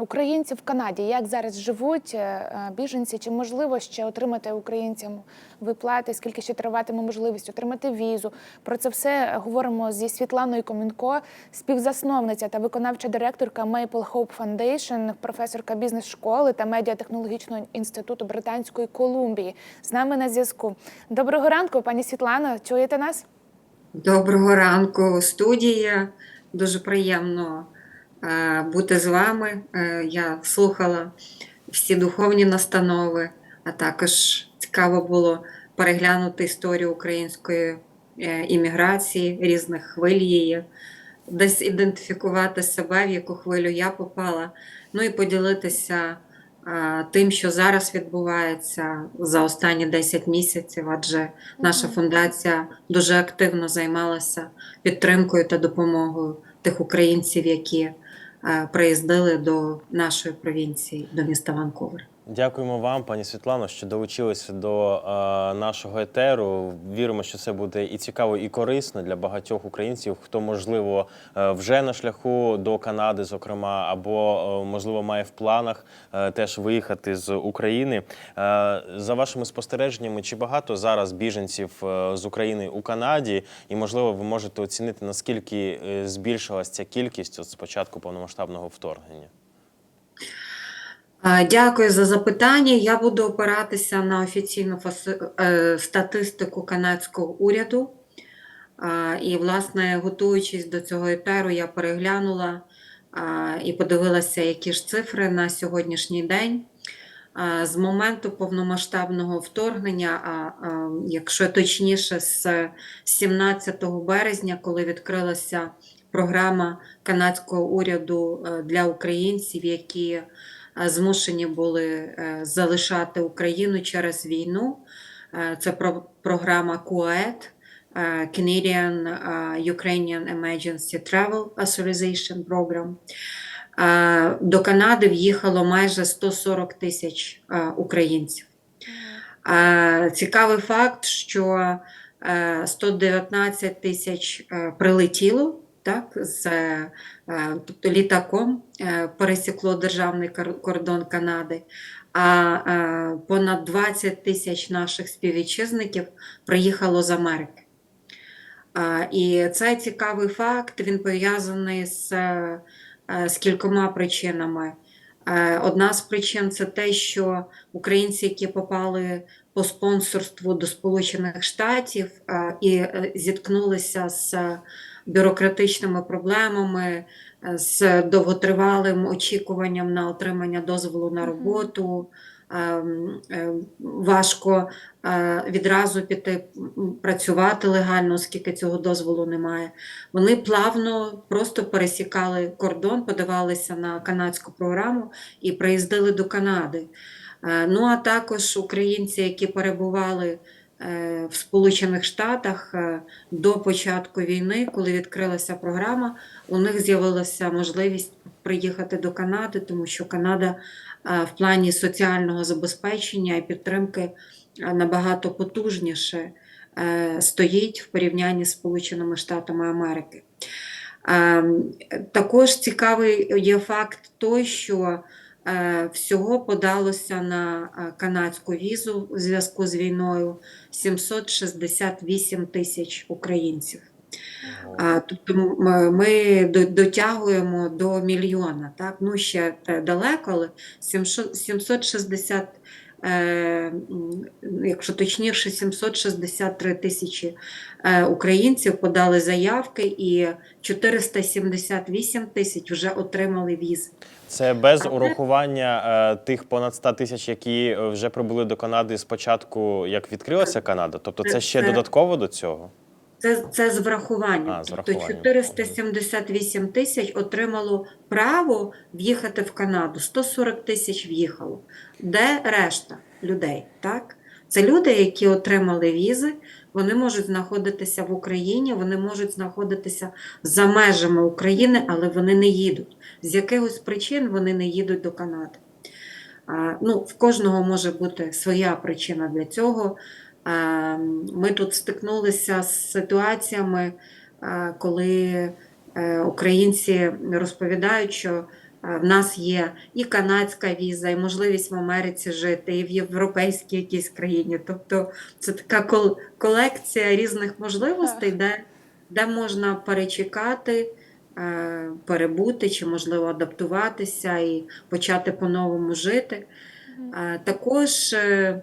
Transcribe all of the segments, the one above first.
українці в Канаді. Як зараз живуть е, е, біженці? Чи можливо ще отримати українцям виплати? Скільки ще триватиме можливість отримати візу? Про це все говоримо зі Світланою Комінко, співзасновниця та виконавча директорка Maple Hope Foundation, професорка бізнес-школи та медіатехнологічного інституту Британської Колумбії. З нами на зв'язку. Доброго ранку, пані Світлано. Чуєте нас? Доброго ранку, студія. Дуже приємно бути з вами. Е, я слухала всі духовні настанови, а також цікаво було переглянути історію української е, імміграції, різних хвиль її, десь ідентифікувати себе, в яку хвилю я попала, ну і поділитися тим, що зараз відбувається за останні 10 місяців, адже наша фундація дуже активно займалася підтримкою та допомогою тих українців, які приїздили до нашої провінції, до міста Ванкувер. Дякуємо вам, пані Світлано, що долучилися до е, нашого етеру. Віримо, що це буде і цікаво, і корисно для багатьох українців, хто можливо е, вже на шляху до Канади, зокрема, або е, можливо має в планах е, теж виїхати з України. Е, за вашими спостереженнями, чи багато зараз біженців з України у Канаді, і можливо, ви можете оцінити наскільки збільшилась ця кількість от з початку повномасштабного вторгнення? Дякую за запитання. Я буду опиратися на офіційну е, статистику канадського уряду. І, власне, готуючись до цього етеру, я переглянула і подивилася, які ж цифри на сьогоднішній день. З моменту повномасштабного вторгнення, а якщо точніше, з 17 березня, коли відкрилася програма канадського уряду е, для українців, які змушені були е, залишати Україну через війну. Е, Це про- програма е, Canadian е, Ukrainian Emergency Travel Authorization Program. Е, До Канади в'їхало майже 140 тисяч е, українців. Е, Цікавий факт, що е, 119 тисяч е, прилетіло так, з, е, тобто літаком е, пересікло державний кордон Канади, а е, понад 20 тисяч наших співвітчизників приїхало з Америки. Е, І цей цікавий факт він пов'язаний з, е, з кількома причинами. Е, Одна з причин це те, що українці, які попали по спонсорству до Сполучених Штатів е, і е, зіткнулися з бюрократичними проблемами, е, з довготривалим очікуванням на отримання дозволу на роботу. ем, е, Важко е, відразу піти працювати легально, оскільки цього дозволу немає. Вони плавно просто пересікали кордон, подавалися на канадську програму і приїздили до Канади. Ну а також українці, які перебували в Сполучених Штатах е, до початку війни, коли відкрилася програма, у них з'явилася можливість приїхати до Канади, тому що Канада е, в плані соціального забезпечення і підтримки е, набагато потужніше е, стоїть в порівнянні з Сполученими Штатами Америки. Ем, Також цікавий є факт той, що е, всього подалося на е, канадську візу у зв'язку з війною 768 тисяч українців. А, Тобто ми до- дотягуємо до мільйона. Так? Ну, ще далеко, але 700 760, е, м, якщо точніше, 763 тисячі е, українців подали заявки, і 478 тисяч вже отримали візи. Це без урахування е, тих понад 100 тисяч, які е, вже прибули до Канади з початку, як відкрилася Канада. Тобто це ще Це- додатково до цього. Це, це з врахуванням. А, з тобто врахуванням. 478 тисяч отримало право в'їхати в Канаду, 140 тисяч в'їхало. Де решта людей? Так? Це люди, які отримали візи, вони можуть знаходитися в Україні, вони можуть знаходитися за межами України, але вони не їдуть. З якихось причин вони не їдуть до Канади. Ну, в кожного може бути своя причина для цього. Ми тут стикнулися з ситуаціями, коли е, українці розповідають, що В нас є і канадська віза, і можливість в Америці жити, і в європейській якійсь країні. Тобто це така кол- колекція різних можливостей, де, де можна перечекати, е, перебути чи, можливо, адаптуватися і почати по-новому жити. Е, Також е,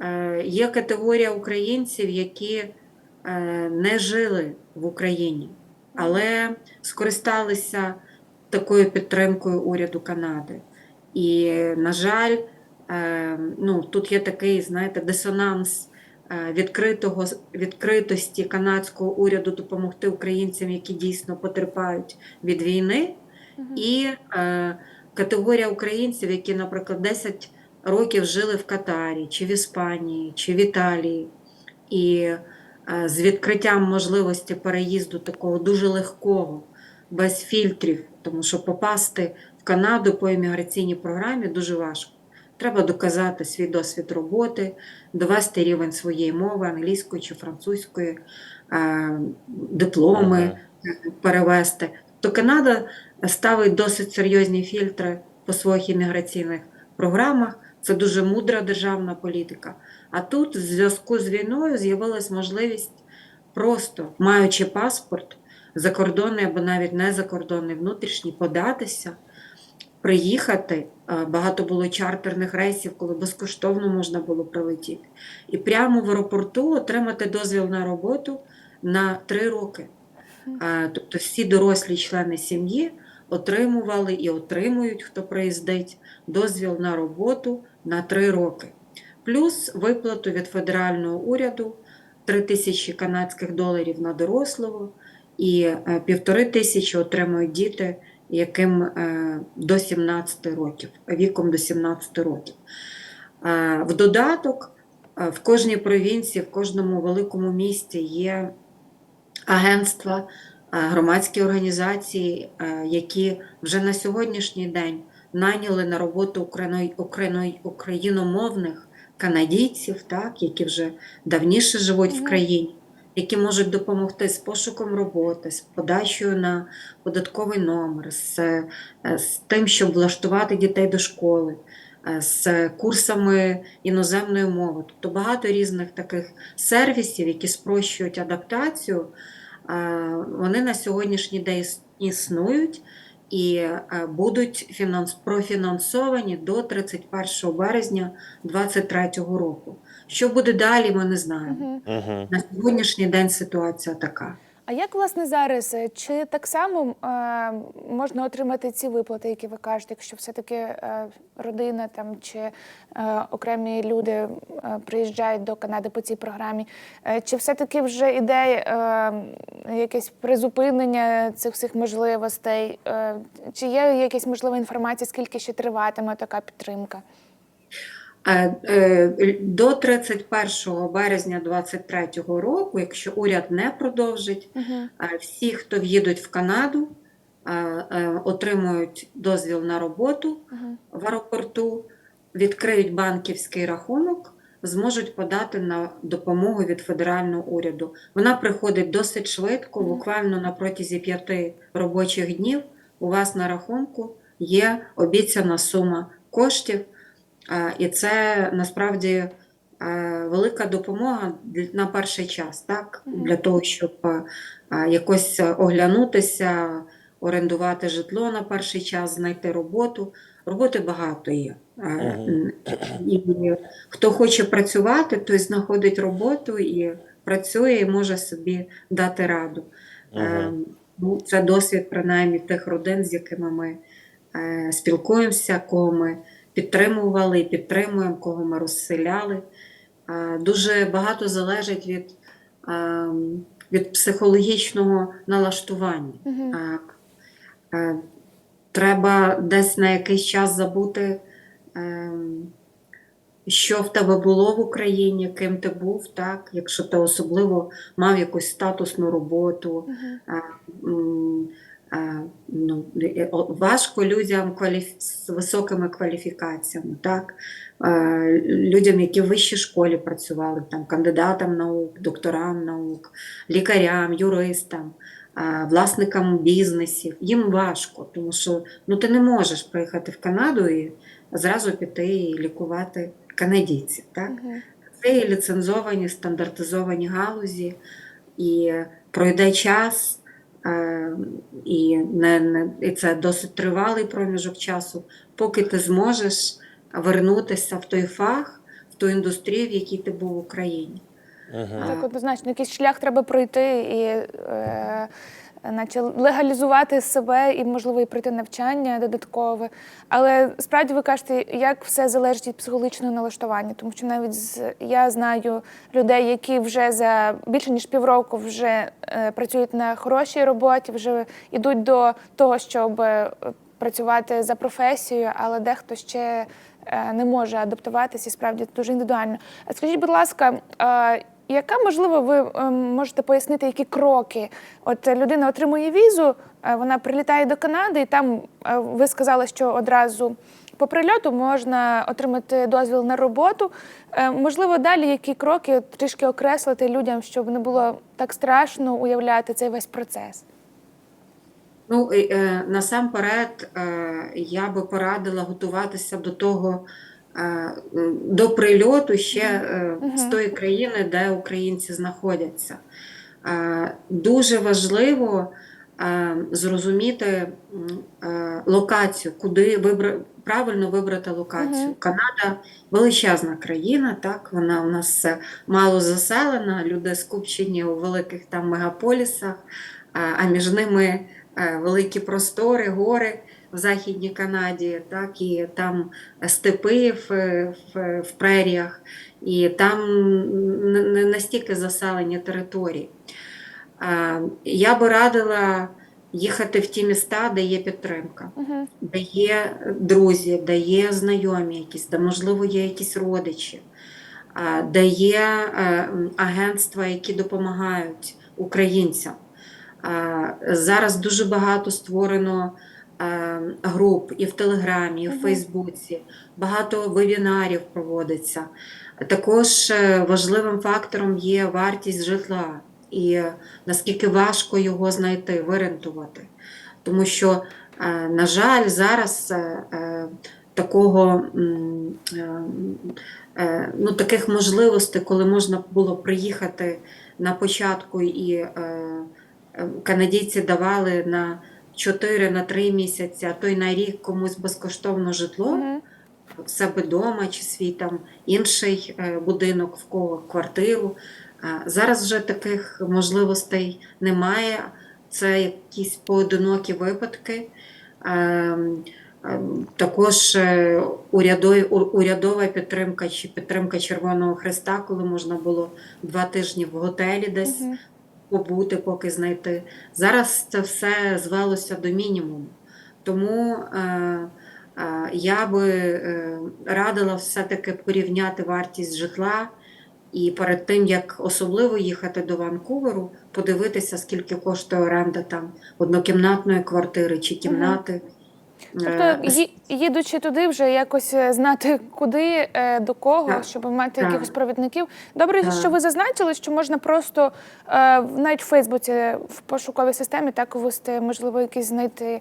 е, є категорія українців, які е, не жили в Україні, але скористалися такою підтримкою уряду Канади. І, на жаль, е, ну, тут є такий, знаєте, дисонанс е, відкритого, відкритості канадського уряду допомогти українцям, які дійсно потерпають від війни, і е, категорія українців, які, наприклад, 10 років жили в Катарі, чи в Іспанії, чи в Італії, і е, з відкриттям можливості переїзду такого дуже легкого, без фільтрів, тому що попасти в Канаду по імміграційній програмі дуже важко. Треба доказати свій досвід роботи, довести рівень своєї мови, англійської чи французької, е, дипломи Мгм. перевести. То Канада ставить досить серйозні фільтри по своїх імміграційних програмах. Це дуже мудра державна політика. А тут, в зв'язку з війною, з'явилась можливість просто, маючи паспорт, закордонний або навіть не закордонний, внутрішній, податися, приїхати. Е, Багато було чартерних рейсів, коли безкоштовно можна було прилетіти. І прямо в аеропорту отримати дозвіл на роботу на три роки. Е, Тобто всі дорослі члени сім'ї отримували і отримують, хто приїздить, дозвіл на роботу на три роки. Плюс виплату від федерального уряду 3 тисячі канадських доларів на дорослого і е, півтори тисячі отримують діти, яким е, до 17 років, віком до 17 років. Е, В додаток в кожній провінції, в кожному великому місті є агентства, громадські організації, які вже на сьогоднішній день найняли на роботу україно- україно- україномовних канадійців, так, які вже давніше живуть в країні, які можуть допомогти з пошуком роботи, з подачею на податковий номер, з, е, з тим, щоб влаштувати дітей до школи. е, З курсами іноземної мови, тобто багато різних таких сервісів, які спрощують адаптацію, е, вони на сьогоднішній день існують і будуть фінанс... профінансовані до 31 березня 2023 року. Що буде далі, ми не знаємо. Угу. На сьогоднішній день ситуація така. А як власне зараз? е, Чи так само е, можна отримати ці виплати, які ви кажете, якщо все-таки е, родина там чи е, окремі люди е, приїжджають до Канади по цій програмі? Е, чи все-таки вже іде е, якесь призупинення цих всіх можливостей? Е, чи є якась можлива інформація, скільки ще триватиме така підтримка? Е, е, До 31 березня 2023 року, якщо уряд не продовжить, Угу. всі, хто в'їдуть в Канаду, отримують дозвіл на роботу Угу. в аеропорту, відкриють банківський рахунок, зможуть подати на допомогу від федерального уряду. Вона приходить досить швидко, Мгм. буквально на протязі п'яти робочих днів. У вас на рахунку є обіцяна сума коштів, і це насправді е, велика допомога на перший час, так? Для того, щоб е, якось оглянутися, орендувати житло на перший час, знайти роботу. Роботи багато є. Е. І хто хоче працювати, той знаходить роботу і працює, і може собі дати раду. Ну, це досвід принаймні тих родин, з якими ми спілкуємося, кого ми підтримували і підтримуємо, кого ми розселяли. Дуже багато залежить від, від психологічного налаштування. Угу. Треба десь на якийсь час забути, е, що в тебе було в Україні, ким ти був, так? якщо ти особливо мав якусь статусну роботу. Угу. М, е, Ну, е, важко людям кваліф... з високими кваліфікаціями, так? Людям, які в вищій школі працювали, там, кандидатам наук, докторам наук, лікарям, юристам. власникам бізнесів. Їм важко, тому що ну, ти не можеш приїхати в Канаду і зразу піти і лікувати канадійців. Так? Це є ліцензовані, стандартизовані галузі, і пройде час, і, не, не, і це досить тривалий проміжок часу, поки ти зможеш вернутися в той фах, в ту індустрію, в якій ти був в Україні. Ага. Так, однозначно, якийсь шлях треба пройти і е, наче легалізувати себе і, можливо, і пройти навчання додаткове. Але справді ви кажете, як все залежить від психологічного налаштування, тому що навіть я знаю людей, які вже за більше ніж півроку вже е, працюють на хорошій роботі, вже йдуть до того, щоб е, працювати за професією, але дехто ще е, не може адаптуватися справді дуже індивідуально. Скажіть, будь ласка, яка можливо ви е, можете пояснити, які кроки? От людина отримує візу, е, вона прилітає до Канади, і там е, ви сказали, що одразу по прильоту можна отримати дозвіл на роботу. Е, Можливо, далі які кроки трішки окреслити людям, щоб не було так страшно уявляти цей весь процес. Ну, насамперед, я би порадила готуватися до того, до прильоту ще е, з тої країни, де українці знаходяться. Дуже важливо зрозуміти локацію, куди вибра... правильно вибрати локацію. Мгм. Канада величезна країна, так, вона у нас мало заселена, люди скупчені у великих там мегаполісах, а- а між ними е, великі простори, гори в Західній Канаді, так, і там степи в, в, в преріях, і там не настільки заселені території. Я би радила їхати в ті міста, де є підтримка, Угу. де є друзі, де є знайомі якісь, де, можливо, є якісь родичі, де є е, агентства, які допомагають українцям. Зараз дуже багато створено груп і в Телеграмі, і в Фейсбуці, багато вебінарів проводиться. Також е, важливим фактором є вартість житла і е, наскільки важко його знайти, вирентувати. Тому що, е, на жаль, зараз е, е, такого е, е, ну, таких можливостей, коли можна було приїхати на початку, і е, е, канадійці давали на 4 на 3 місяці, а то й на рік комусь безкоштовно житло в себе вдома чи свій там інший е, будинок, в кого квартиру. Зараз вже таких можливостей немає. Це якісь поодинокі випадки. Ем, Також е, урядова підтримка чи підтримка Червоного Христа, коли можна було два тижні в готелі десь. Побути, поки знайти. Зараз це все звелося до мінімуму. Тому е, е, я би е, радила все-таки порівняти вартість житла і перед тим, як особливо їхати до Ванкуверу, подивитися, скільки коштує оренда там однокімнатної квартири чи кімнати. Тобто, Е, їдучи туди, вже якось е, знати, куди, е, до кого, Так. щоб мати Так. якихось провідників. Добре, Так. що ви зазначили, що можна просто навіть в Фейсбуці в пошуковій системі так ввести, можливо, якісь знайти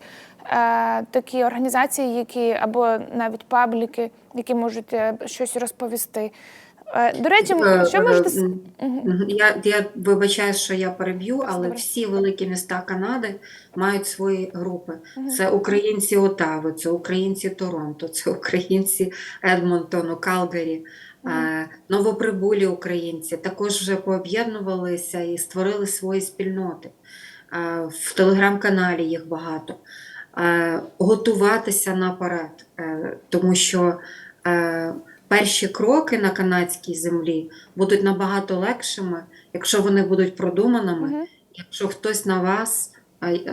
такі організації, які або навіть пабліки, які можуть щось розповісти. Е, До речі, Е, що е, можете. Я, я вибачаю, що я переб'ю, але всі великі міста Канади мають свої групи. Це українці Отави, це українці Торонто, це українці Едмонтону, Калгарі, новоприбулі українці також вже пооб'єднувалися і створили свої спільноти. В телеграм-каналі їх багато. Готуватися наперед, тому що перші кроки на канадській землі будуть набагато легшими, якщо вони будуть продуманими. Угу. Якщо хтось на вас,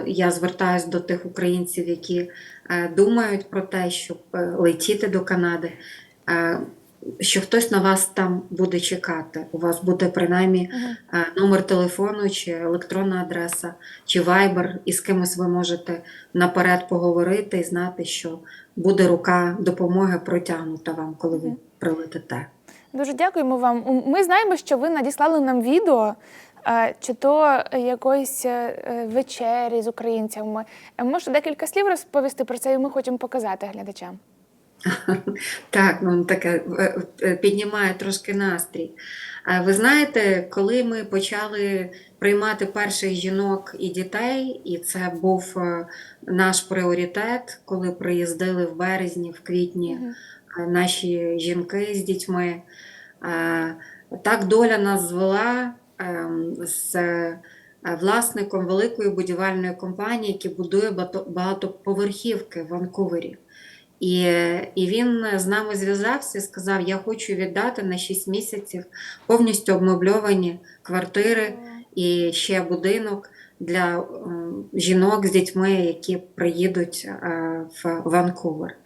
я звертаюся до тих українців, які е, думають про те, щоб е, летіти до Канади, е, що хтось на вас там буде чекати. У вас буде принаймні Мгм. е, номер телефону, чи електронна адреса, чи вайбер, і з кимось ви можете наперед поговорити і знати, що буде рука допомоги протягнута вам, коли ви прилетите. Дуже дякуємо вам. Ми знаємо, що ви надіслали нам відео е, чи то якоїсь е, вечері з українцями. Може декілька слів розповісти про це, і ми хочемо показати глядачам. Так, ну таке е, е, піднімає трошки настрій. Ви знаєте, коли ми почали приймати перших жінок і дітей, і це був е, наш пріоритет, коли приїздили в березні, в квітні наші жінки з дітьми. Так доля нас звела ем, з власником великої будівельної компанії, яка будує багатоповерхівки в Ванкувері. І, і він з нами зв'язався і сказав: Я хочу віддати на 6 місяців повністю обмебльовані квартири і ще будинок для жінок з дітьми, які приїдуть е, в Ванкувер.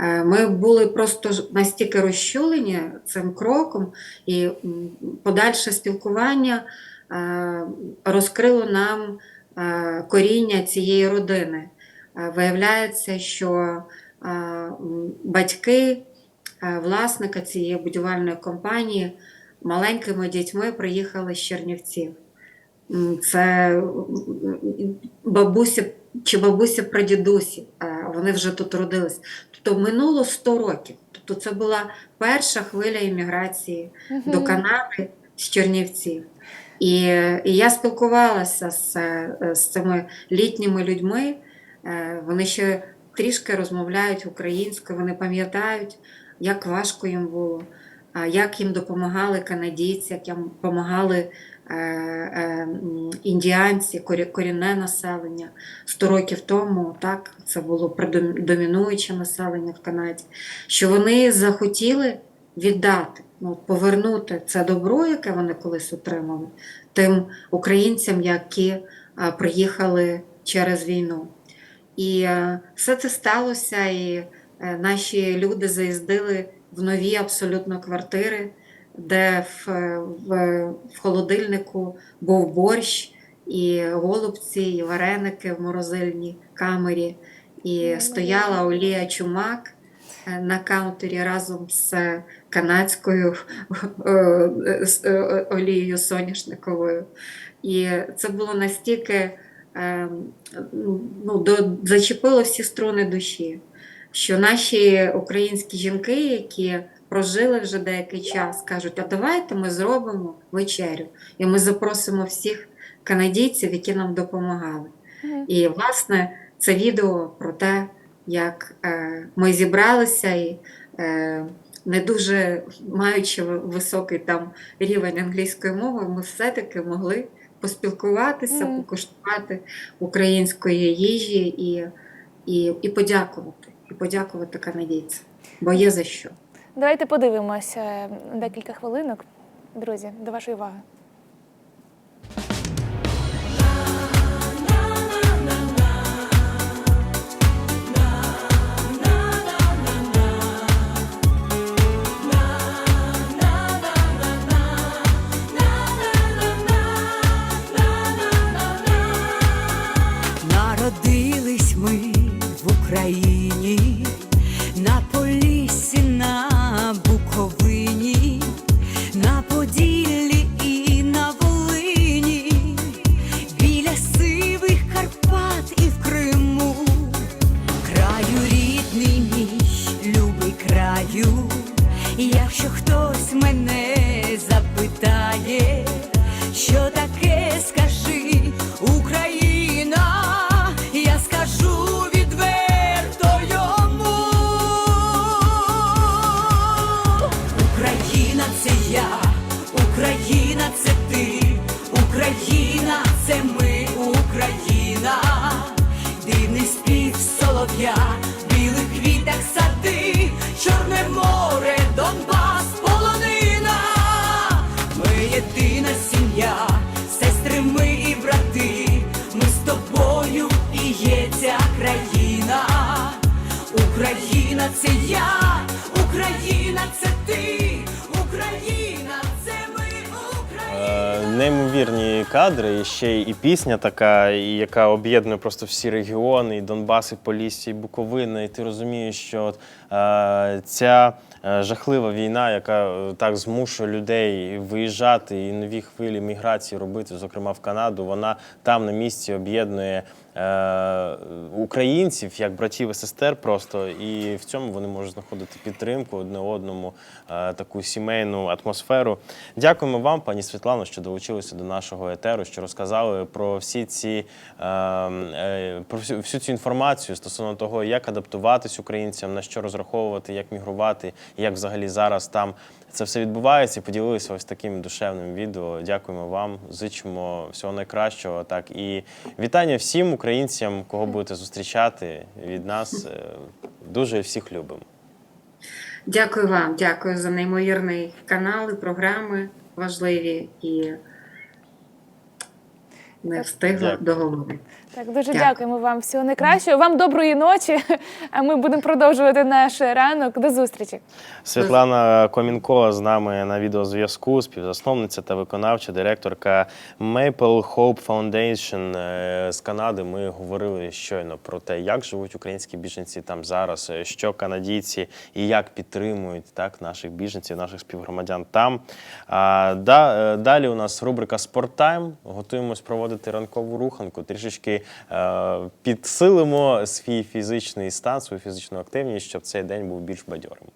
Е, Ми були просто настільки розчулені цим кроком, і подальше спілкування е, розкрило нам коріння цієї родини. Виявляється, що батьки власника цієї будівельної компанії маленькими дітьми приїхали з Чернівців. Це бабусі чи бабусі прадідусі, вони вже тут родились. Тобто минуло 100 років. Тобто це була перша хвиля імміграції до Мгм. Канади з Чернівців. І, і я спілкувалася з, з цими літніми людьми. Е, Вони ще трішки розмовляють українською, вони пам'ятають, як важко їм було, як їм допомагали канадійці, як їм допомагали е, е, індіанці, корінне населення 100 років тому. Так, це було домінуюче населення в Канаді, що вони захотіли віддати, ну, повернути це добро, яке вони колись отримали, тим українцям, які приїхали через війну. І е, все це сталося, і е, наші люди заїздили в нові абсолютно квартири, де в, е, в, в холодильнику був борщ, і голубці, і вареники в морозильній камері, і стояла Олія Чумак на каунтері разом з канадською олією соняшниковою. І це було настільки ну, до, зачепило всі струни душі, що наші українські жінки, які прожили вже деякий час, кажуть, а давайте ми зробимо вечерю, і ми запросимо всіх канадійців, які нам допомагали. І, власне, це відео про те, як е, ми зібралися і е, не дуже маючи високий там рівень англійської мови, ми все-таки могли поспілкуватися, mm. покуштувати української їжі і, і, і подякувати. І подякувати канадійцям, бо є за що. Давайте подивимося декілька хвилинок. Друзі, до вашої уваги. Україна це я, Україна це ти, Україна це ми, Україна. Е, неймовірні кадри, і ще і пісня така, і яка об'єднує просто всі регіони, і Донбас, і Полісся, і Буковина. І ти розумієш, що е, ця е, жахлива війна, яка е, так змушує людей виїжджати і нові хвилі міграції робити, зокрема в Канаду, вона там на місці об'єднує українців як братів і сестер просто, і в цьому вони можуть знаходити підтримку одне одному, е, таку сімейну атмосферу. Дякуємо вам, пані Світлано, що долучилися до нашого етеру, що розказали про всі ці е, е, про всю цю інформацію стосовно того, як адаптуватись українцям, на що розраховувати, як мігрувати, як взагалі зараз там це все відбувається. Поділилися ось таким душевним відео. Дякуємо вам, зичимо всього найкращого. Так і вітання всім українцям, кого будете зустрічати від нас. Е, Дуже всіх любимо. Дякую вам, дякую за неймовірний канал і програми важливі і не встигла договорити. Так, дуже Дякую. дякуємо вам. Всього найкращого. Вам доброї ночі. А ми будемо продовжувати наш ранок. До зустрічі. Світлана Комінкова з нами на відеозв'язку, співзасновниця та виконавча директорка Maple Hope Foundation е, з Канади. Ми говорили щойно про те, як живуть українські біженці там зараз, е, що канадійці і як підтримують так наших біженців, наших співгромадян там. А, да, е, далі у нас рубрика Спорттайм. Готуємось проводити ранкову руханку. Трішечки е, підсилимо свій фізичний стан, свою фізичну активність, щоб цей день був більш бадьорим.